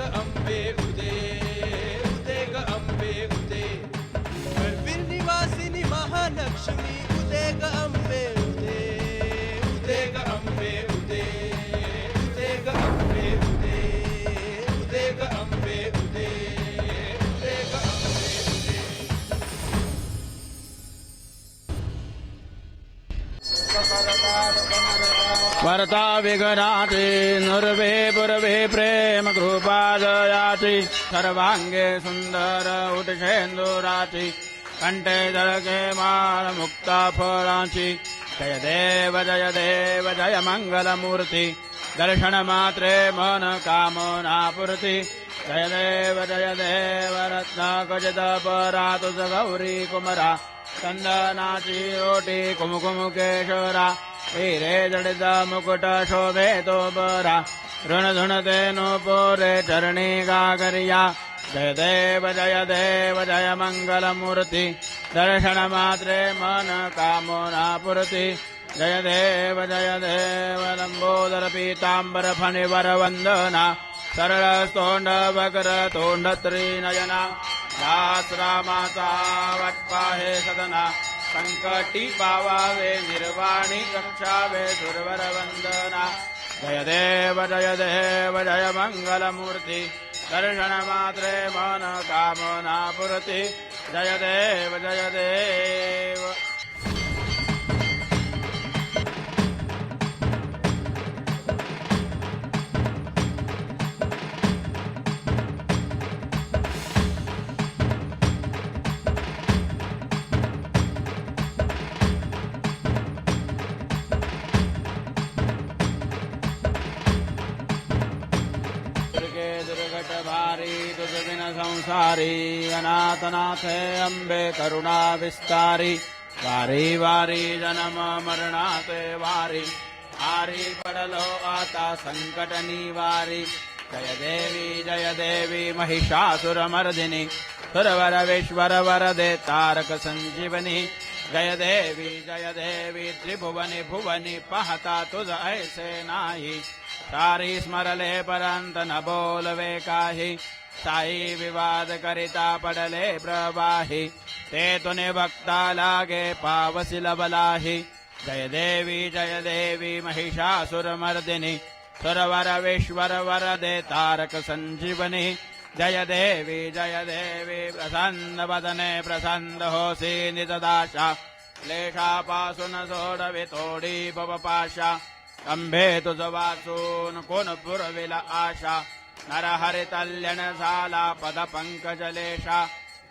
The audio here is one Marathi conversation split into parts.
I'm um, big. वर्ता विघ्नाति नुर्वे पुरवे प्रेम कृपादयाति सर्वाङ्गे सुन्दर उटशेन्दुराचि कण्ठे जलके माल मुक्ता फलाचि जय देव जय देव जय मङ्गलमूर्ति दर्शनमात्रे मन कामनापूर्ति जय देव जय देव रत्नाकजित परातु स गौरी कुमरा चन्दनाची रोटी कुमकुमुकेशरा वीरे जडित मुकुट शोभे तो बरा ऋण धुणते नो पोरे चरणी गागरिया। जय देव जय देव जय मङ्गलमूर्ति दर्शन मात्रे मन कामोना पूर्ति जय देव जय देव लम्बोदर पीताम्बर फणिवर वंदना सरळ स्तोंड वक्र तोंड त्रिनयना। सदना। સંકટી પાવાવે નિર્વાણી કક્ષાવે ધુરવર વંદના જય દેવ જય દેવ જય મંગલમૂર્તિ દર્શન માત્રે મન કામના પૂર્તિ જય દેવ જય દેવ संसारी अनाथनाथे अंबे करुणा विस्तारी वारी जन्म मरणाते वारी आरी पडलो आता संकट निवारी जय देवी जय देवी महिषासुरमर्दिनी सुरवर विश्वर वरदे तारक संजीवनी। जय देवी जय देवी त्रिभुवनी भुवनी पाहता तुझ ऐसे नाही। सारी स्मरले परंत न बोलवे काही साई विवाद करिता पडले प्रवाही. ते तुने भक्ता लागे पावसी लबलाही. जय देवी जय देवी महिषासुरमर्दिनी सुरवर विश्वर वरदे तारक संजीवनी. जय देवी जय देवी प्रसन्न वदने प्रसन्न होसी नितदाशा क्लेशापासून सोडवी तोडी भवपाशा. अंबे तुझ वाचून कोण पुरविला आशा. नरहरि तल्यण झाला पद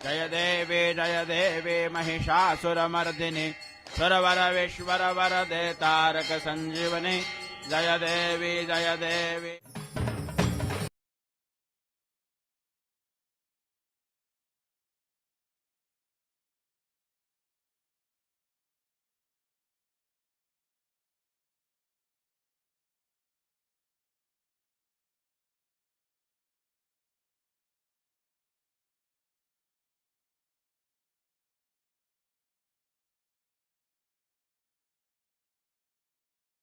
जय देवे जय देवे महिषासुरमर्दिनि। सुरवर विश्वर तारक जय देवी जय देवी